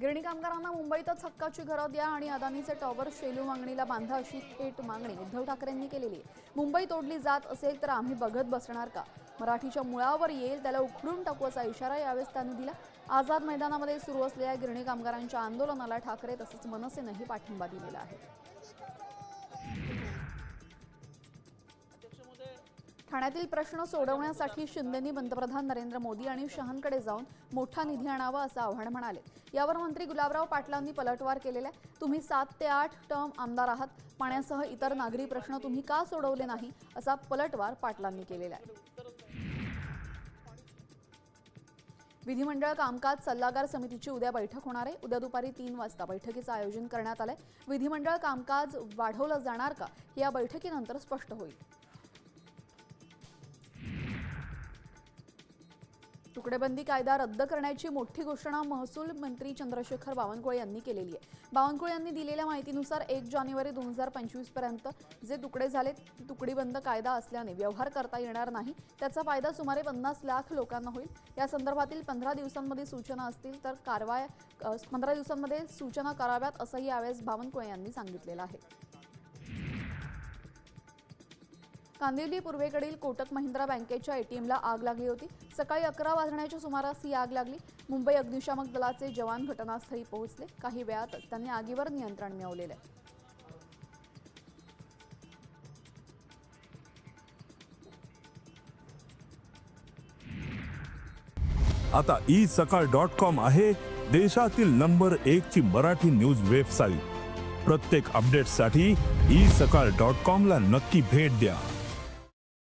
गिरणी कामगारांना मुंबईतच हक्काची घरं द्या आणि अदानीचे टॉवर शेलू मागणीला बांधा अशी थेट मागणी उद्धव ठाकरेंनी केलेली आहे. मुंबई तोडली जात असेल तर आम्ही बघत बसणार का? मराठीच्या मुळावर येईल त्याला उखडून टाकू असा इशारा यावेळेस त्यांनी दिला. आझाद मैदानामध्ये सुरू असलेल्या गिरणी कामगारांच्या आंदोलनाला ठाकरे तसंच मनसेनंही पाठिंबा दिलेला आहे. ठाण्यातील प्रश्न सोडवण्यासाठी शिंदेनी पंतप्रधान नरेंद्र मोदी आणि शहांकडे जाऊन मोठा निधी आणावा असं आव्हान म्हणाले. यावर मंत्री गुलाबराव पाटलांनी पलटवार केलेला आहे तुम्ही सात ते आठ टर्म आमदार आहात. पाण्यासह इतर नागरी प्रश्न तुम्ही का सोडवले नाही? असा पलटवार पाटलांनी केलेला आहे. विधिमंडळ कामकाज सल्लागार समितीची उद्या बैठक होणार आहे. उद्या दुपारी तीन वाजता बैठकीचं आयोजन करण्यात आलंय. विधिमंडळ कामकाज वाढवलं जाणार का? हे या बैठकीनंतर स्पष्ट होईल. तुकडेबंदी कायदा रद्द करण्याची मोठी घोषणा महसूल मंत्री चंद्रशेखर बावनकुळे यांनी केलेली आहे. बावनकुळे यांनी दिलेल्या माहितीनुसार एक जानेवारी दोन हजार पंचवीसपर्यंत जे तुकडे झाले तुकडीबंद कायदा असल्याने व्यवहार करता येणार नाही. त्याचा फायदा सुमारे पन्नास लाख लोकांना होईल. या संदर्भातील पंधरा दिवसांमध्ये सूचना असतील तर कारवाया पंधरा दिवसांमध्ये सूचना कराव्यात असंही यावेळेस बावनकुळे यांनी सांगितलेलं आहे. कांदिवली पूर्वेकडील कोटक महिंद्रा बँकेच्या एटीएमला आग लागली होती. सकाळी अकरा वाजण्याच्या सुमारास ही आग लागली. मुंबई अग्निशामक दलाचे जवान घटनास्थळी पोहोचले. काही वेळातच त्यांनी आगीवर नियंत्रण मिळवलेलं आहे. आता ई सकाळ डॉट कॉम आहे देशातील नंबर एक ची मराठी न्यूज वेबसाईट. प्रत्येक अपडेटसाठी ई सकाळ डॉट कॉम ला नक्की भेट द्या.